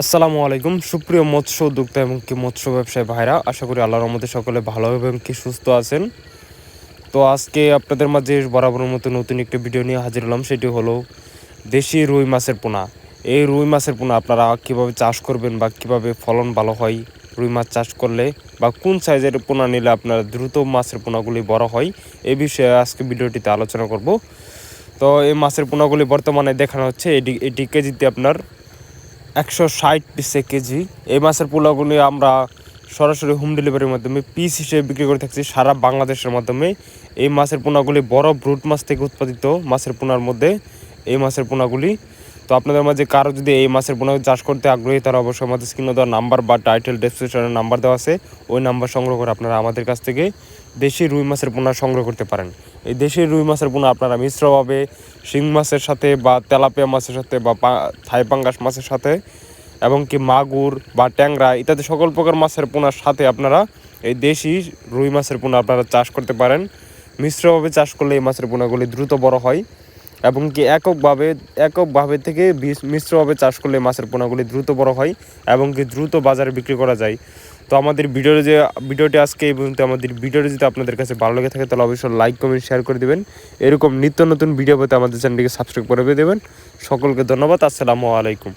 আসসালামু আলাইকুম। সুপ্রিয় মৎস্য উদ্যোক্তা এবং কি মৎস্য ব্যবসায়ী ভাইরা, আশা করি আল্লাহর রহমতে সকলে ভালো এবং কি সুস্থ আছেন। তো আজকে আপনাদের মাঝে বরাবরের মতো নতুন একটি ভিডিও নিয়ে হাজির হলাম, সেটি হলো দেশি রুই মাছের পোনা। এই রুই মাছের পোনা আপনারা কীভাবে চাষ করবেন বা কীভাবে ফলন ভালো হয়, রুই মাছ চাষ করলে বা কোন সাইজের পোনা নিলে আপনার দ্রুত মাছের পোনাগুলি বড় হয় এই বিষয়ে আজকে ভিডিওটিতে আলোচনা করব। তো এই মাছের পোনাগুলি বর্তমানে দেখানো হচ্ছে, এটি এটি কেজিতে আপনার একশো ষাট পিসে কেজি। এই মাছের পোলাগুলি আমরা সরাসরি হোম ডেলিভারির মাধ্যমে পিস হিসেবে বিক্রি করে থাকছি সারা বাংলাদেশের মাধ্যমে। এই মাছের পোনাগুলি বড় ব্রুট মাছ থেকে উৎপাদিত মাছের পোনার মধ্যে। এই মাছের পোনাগুলি তো আপনাদের মাঝে কারও যদি এই মাছের পোনা চাষ করতে আগ্রহী, তারা অবশ্যই আমাদের স্ক্রিনে দেওয়া নাম্বার বা টাইটেল ডেসক্রিপশনের নাম্বার দেওয়া আছে। ওই নাম্বার সংগ্রহ করে আপনারা আমাদের কাছ থেকে দেশি রুই মাছের পোনা সংগ্রহ করতে পারেন। এই দেশি রুই মাছের পোনা আপনারা মিশ্রভাবে শিং মাছের সাথে বা তেলাপিয়া মাছের সাথে বা থাই পাঙ্গাস মাছের সাথে এবং কি মাগুর বা ট্যাংরা ইত্যাদি সকল প্রকার মাছের পোনার সাথে আপনারা এই দেশি রুই মাছের পোনা আপনারা চাষ করতে পারেন। মিশ্রভাবে চাষ করলে এই মাছের পোনাগুলি দ্রুত বড় হয়। এবং কি এককভাবে এককভাবে থেকে মিশ্রভাবে চাষ করলে মাছের পোনাগুলি দ্রুত বড় হয় এবং কি দ্রুত বাজারে বিক্রি করা যায়। তো আমাদের ভিডিওর যে, ভিডিওটি আজকে এই পর্যন্ত, আমাদের ভিডিওটি যদি আপনাদের কাছে ভালো লেগে থাকে, তাহলে অবশ্যই লাইক কমেন্ট শেয়ার করে দেবেন। এরকম নিত্য নতুন ভিডিও পেতে আমাদের চ্যানেলটিকে সাবস্ক্রাইব করে দেবেন। সকলকে ধন্যবাদ, আসসালামু আলাইকুম।